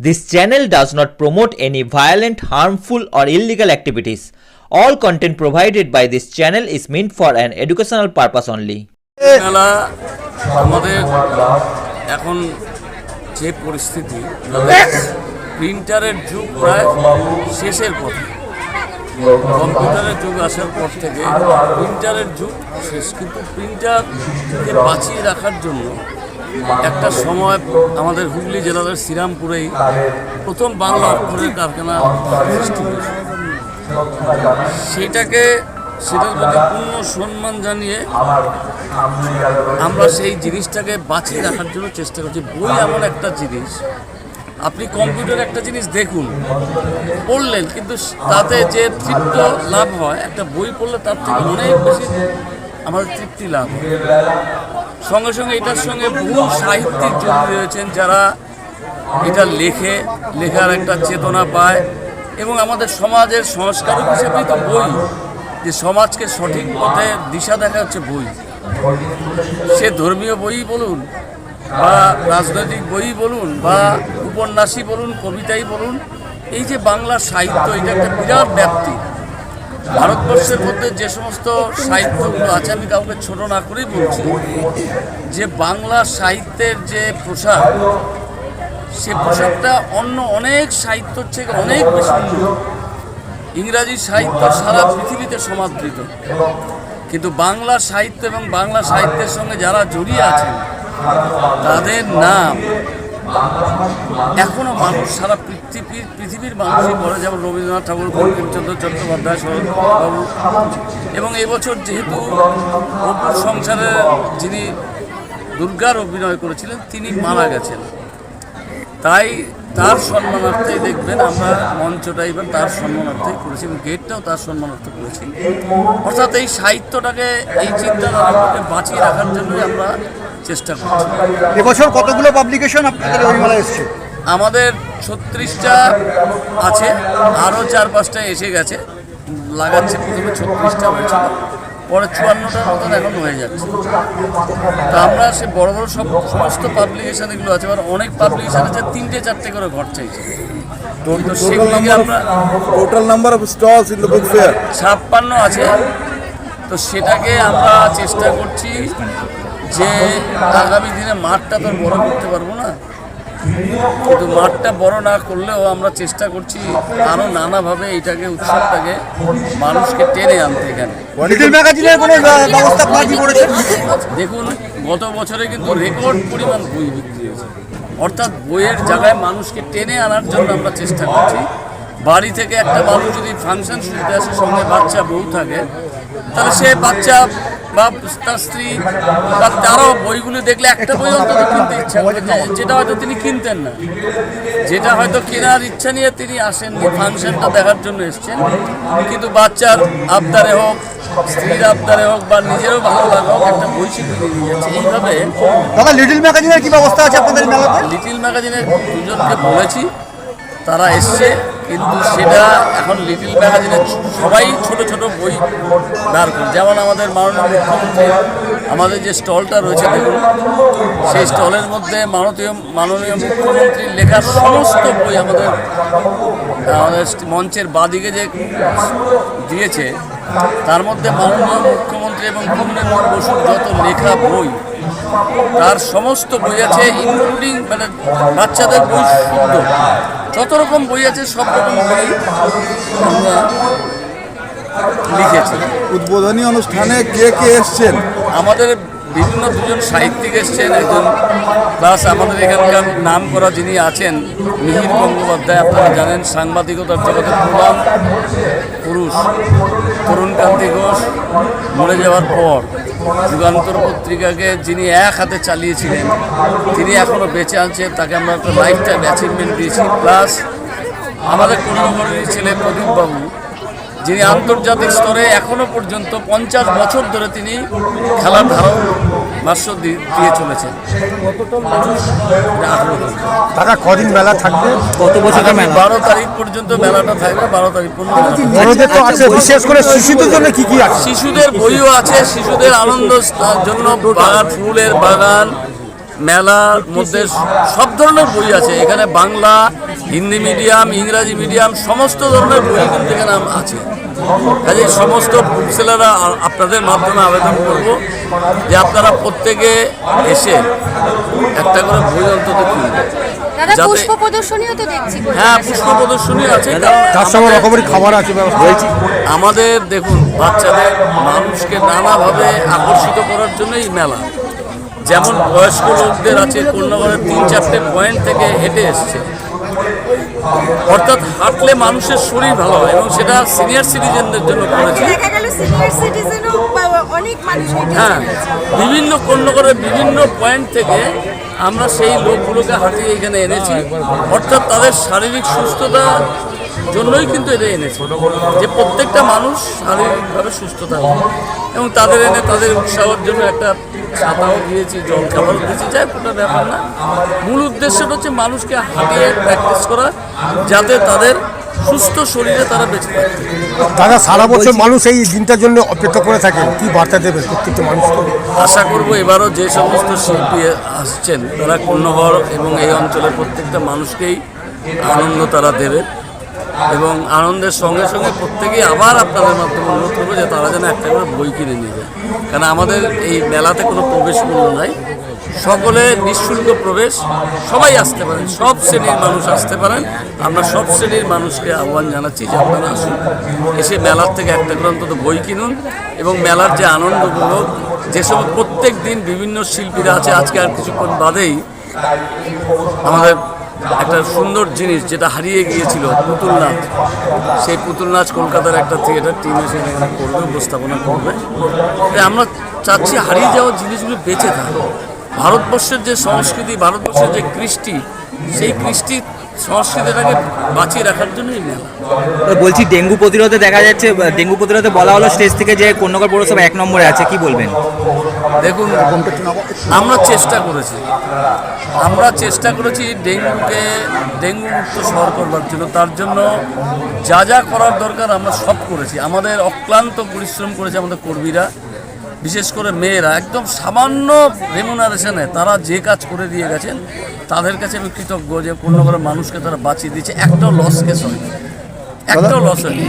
This channel does not promote any violent, harmful, or illegal activities. All content provided by this channel is meant for an educational purpose only. যে পরিস্থিতি প্রিন্টারের যুগ প্রায় শেষের পথে কম্পিউটারের যুগ আসার পর থেকে প্রিন্টারের যুগ শেষ কিন্তু প্রিন্টারকে বাঁচিয়ে রাখার জন্য একটা সময় আমাদের হুগলি জেলার শ্রীরামপুরেই প্রথম বাংলা অক্ষরের কারখানা সৃষ্টি হয়েছে। সেটাকে সেটার প্রতি পূর্ণ সম্মান জানিয়ে আমরা সেই জিনিসটাকে বাঁচিয়ে রাখার জন্য চেষ্টা করছি। বই এমন একটা জিনিস, আপনি কম্পিউটার একটা জিনিস দেখুন, পড়লেন, কিন্তু তাতে যে তৃপ্ত লাভ হয়, একটা বই পড়লে তার থেকে অনেক বেশি আমাদের তৃপ্তি লাভ হয়। সঙ্গে সঙ্গে এটার সঙ্গে বহু সাহিত্যিক জড়িত রয়েছেন যারা এটা লেখে, লেখার একটা চেতনা পায় এবং আমাদের সমাজের সংস্কারক হিসেবেই তো বই, যে সমাজকে সঠিক পথে দিশা দেখা হচ্ছে বই। সে ধর্মীয় বই বলুন বা রাজনৈতিক বই বলুন বা উপন্যাসই বলুন, কবিতাই বলুন, এই যে বাংলা সাহিত্য, এটা একটা বিরাট ব্যাপ্তি। ভারতবর্ষের মধ্যে যে সমস্ত সাহিত্যগুলো আছে, আমি কাউকে ছোট না করেই বলছি, যে বাংলা সাহিত্যের যে প্রসার সে প্রসারটা অন্য অনেক সাহিত্যর থেকে অনেক বেশি ইংরাজি সাহিত্য সারা পৃথিবীতে সমাদৃত। কিন্তু বাংলা সাহিত্য এবং বাংলা সাহিত্যের সঙ্গে যারা জড়িয়ে আছেন, তাদের নাম এখনও মানুষ, সারা পৃথিবীর পৃথিবীর মানুষই বলে, যেমন রবীন্দ্রনাথ ঠাকুর, বঙ্কিমচন্দ্র চট্টোপাধ্যায় শরৎবাবু এবং এবছর যেহেতু অপুর সংসারে যিনি দুর্গার অভিনয় করেছিলেন, তিনি মারা গেছেন। তাই তার সম্মানার্থেই দেখবেন আমরা মঞ্চটা এবার তার সম্মানার্থেই করেছি এবং গেটটাও তার সম্মানার্থে করেছি। অর্থাৎ এই সাহিত্যটাকে, এই চিন্তাধারাটাকে বাঁচিয়ে রাখার জন্যই আমরা চেষ্টা করছি। এবছর কতগুলো পাবলিকেশন আপনাদের ওই মেলায় এসছে? আমাদের ছত্রিশটা আছে আরও চার পাঁচটা এসে গেছে লাগাচ্ছে প্রথমে ছত্রিশটা হয়েছিল পরে চুয়ান্নটার মতন এখন হয়ে যাচ্ছে। তা আমরা সে বড় বড় সব সমস্ত পাবলিকেশন এগুলো আছে এবার অনেক পাবলিকেশন আছে তিনটে চারটে করে ঘর চাইছে। তো সেগুলিকে আমরা the book ছাপ্পান্ন আছে তো সেটাকে আমরা চেষ্টা করছি যে আগামী দিনে মাঠটা তো বড় করতে পারব না। কিন্তু মাঠটা বড় না করলেও আমরা চেষ্টা করছি আরও নানাভাবে এটাকে উৎসবটাকে মানুষকে টেনে আনতে এখানে। দেখুন গত বছরে কিন্তু রেকর্ড পরিমাণ বই বিক্রি হয়েছে। অর্থাৎ বইয়ের জায়গায় মানুষকে টেনে আনার জন্য আমরা চেষ্টা করছি। বাড়ি থেকে একটা মানুষ যদি ফাংশন শুনতে আসে সঙ্গে বাচ্চা বউ থাকে তাহলে সে বাচ্চা বা স্ত্রী বা তারও বইগুলো দেখলে একটা বই অন্তত কিনতে ইচ্ছা যেটা হয়তো তিনি কিনতেন না। যেটা হয়তো কেনার ইচ্ছা নিয়ে তিনি আসেননি ফাংশনটা দেখার জন্য এসছেন। কিন্তু বাচ্চার আবদারে হোক স্ত্রীর আবদারে হোক বা নিজেরও ভালো লাগা হোক একটা বই কিনে নিয়ে যাচ্ছে এইভাবে দাদা লিটিল ম্যাগাজিনের কি ব্যবস্থা আছে আপনাদের মেলাতে? লিটিল ম্যাগাজিনের দুজনকে বলেছি তারা এসছে। কিন্তু সেটা এখন লিটিল ম্যাগাজিনে সবাই ছোট ছোট বই দাঁড় করে যেমন আমাদের মাননীয় মুখ্যমন্ত্রী, আমাদের যে স্টলটা রয়েছে দেখুন, সেই স্টলের মধ্যে মাননীয় মাননীয় মুখ্যমন্ত্রীর লেখা সমস্ত বই আমাদের আমাদের মঞ্চের বাদিকে যে দিয়েছে তার মধ্যে মাননীয় মুখ্যমন্ত্রী এবং ভূমনেন্দ্র বসুর যত লেখা বই তার সমস্ত বই আছে ইনক্লুডিং মানে বাচ্চাদের বই শুদ্ধ। যত রকম বই আছে সব রকম বই আমরা লিখেছি। উদ্বোধনী অনুষ্ঠানে কে কে এসছেন? আমাদের বিভিন্ন দুজন সাহিত্যিক এসছেন, একজন প্লাস আমাদের এখানকার নাম করা যিনি আছেন, মিহির গঙ্গোপাধ্যায়, আপনারা জানেন, সাংবাদিকতার জগতের প্রধান পুরুষ, তরুণকান্তি ঘোষ, মরে যাওয়ার পর যুগান্তর পত্রিকাকে যিনি এক হাতে চালিয়েছিলেন, তিনি এখনও বেঁচে আছেন, তাকে আমরা একটা লাইফ টাইম অ্যাচিভমেন্ট দিয়েছি প্লাস আমাদের কন্যাগরের ছেলে প্রদীপবাবু যিনি আন্তর্জাতিক স্তরে এখনও পর্যন্ত পঞ্চাশ বছর ধরে তিনি খেলার ধারণ ভাষ্য দিয়ে চলেছেন। টাকা কদিন মেলা থাকবে? কত বছর বারো তারিখ পর্যন্ত মেলাটা থাকবে বারো তারিখ পর্যন্ত আছে বিশেষ করে শিশুদের জন্য কি কি আছে? শিশুদের বইও আছে শিশুদের আনন্দ জন্য বাগান ফুলের বাগান মেলার মধ্যে সব ধরনের বই আছে। এখানে বাংলা হিন্দি মিডিয়াম ইংরাজি মিডিয়াম সমস্ত ধরনের বই কিন্তু এখানে আম- আছে। কাজে সমস্ত বুক সেলাররা আপনাদের মাধ্যমে আবেদন করব যে আপনারা প্রত্যেকে এসে একটা করে বই অন্তত কিনবেন পুষ্প প্রদর্শনীও তো দেখছি হ্যাঁ পুষ্প প্রদর্শনী আছে তার সঙ্গে আমাদের- রকমের খাবার আছে আমাদের দেখুন বাচ্চাদের মানুষকে নানাভাবে আকর্ষিত করার জন্য এই মেলা। যেমন বয়স্ক লোকদের আছে কন্যাগড়ের তিন চারটে পয়েন্ট থেকে হেঁটে এসছে। অর্থাৎ হাঁটলে মানুষের শরীর ভালো হয় এবং সেটা সিনিয়র সিটিজেনদের জন্য করেছে। হ্যাঁ বিভিন্ন কন্যাগড়ের বিভিন্ন পয়েন্ট থেকে আমরা সেই লোকগুলোকে হাঁটিয়ে এখানে এনেছি। অর্থাৎ তাদের শারীরিক সুস্থতা জন্যই কিন্তু এটা এনেছে। যে প্রত্যেকটা মানুষ শারীরিকভাবে সুস্থ থাকবে এবং তাদের এনে তাদের উৎসাহের জন্য একটা ছাতাও দিয়েছি জল খাবারও দিয়েছি যাই কোনো ব্যাপার না। মূল উদ্দেশ্যটা হচ্ছে মানুষকে হাঁটিয়ে প্র্যাকটিস করা যাতে তাদের সুস্থ শরীরে তারা বেঁচে থাকে। দাদা সারা বছর মানুষ এই দিনটার জন্য অপেক্ষা করে থাকে। কি বার্তা দেবেন প্রত্যেকটা মানুষকে? আশা করব এবারও যে সমস্ত শিল্পী আসছেন তারা কন্যগড় এবং এই অঞ্চলের প্রত্যেকটা মানুষকেই আনন্দ তারা দেবে। এবং আনন্দের সঙ্গে সঙ্গে প্রত্যেকেই আবার আপনাদের মাধ্যমে অনুরোধ করব যে তারা যেন একটা করে বই কিনে নিয়ে যায়। কারণ আমাদের এই মেলাতে কোনো প্রবেশ মূল্য নাই। সকলে নিঃশুল্ক প্রবেশ। সবাই আসতে পারেন, সব শ্রেণির মানুষ আসতে পারেন। আমরা সব শ্রেণির মানুষকে আহ্বান জানাচ্ছি যে আপনারা আসুন। এসে মেলার থেকে একটা করে অন্তত বই কিনুন এবং মেলার যে আনন্দ উপভোগ যেসব প্রত্যেক দিন বিভিন্ন শিল্পীরা আছে, আজকে আর কিছুক্ষণ বাদেই আমাদের একটা সুন্দর জিনিস যেটা হারিয়ে গিয়েছিল পুতুল নাচ সেই পুতুল নাচ কলকাতার একটা থিয়েটার টিম এসে করবে, উপস্থাপনা করবে। আমরা চাচ্ছি হারিয়ে যাওয়া জিনিসগুলো বেঁচে থাকব ভারতবর্ষের যে সংস্কৃতি, ভারতবর্ষের যে কৃষ্টি, সেই কৃষ্টি সংস্কৃতিটাকে বাঁচিয়ে রাখার জন্যই মেলা বলছি ডেঙ্গু প্রতিরোধে দেখা যাচ্ছে ডেঙ্গু প্রতিরোধে বলা হলো স্টেজ থেকে যে কন্যগর পৌরসভা এক নম্বরে আছে কি বলবেন? দেখুন আমরা চেষ্টা করেছি। আমরা চেষ্টা করেছি ডেঙ্গুকে ডেঙ্গু মুক্ত শহর করবার জন্য। তার জন্য যা যা করার দরকার আমরা সব করেছি। আমাদের অক্লান্ত পরিশ্রম করেছে আমাদের কর্মীরা। বিশেষ করে মেয়েরা একদম সামান্য রেমুনারেশনে তারা যে কাজ করে দিয়ে গেছেন তাদের কাছে আমি কৃতজ্ঞ যে কোনো করে মানুষকে তারা বাঁচিয়ে দিচ্ছে একটাও লস কেস হয়নি। একটাও লস হয়নি।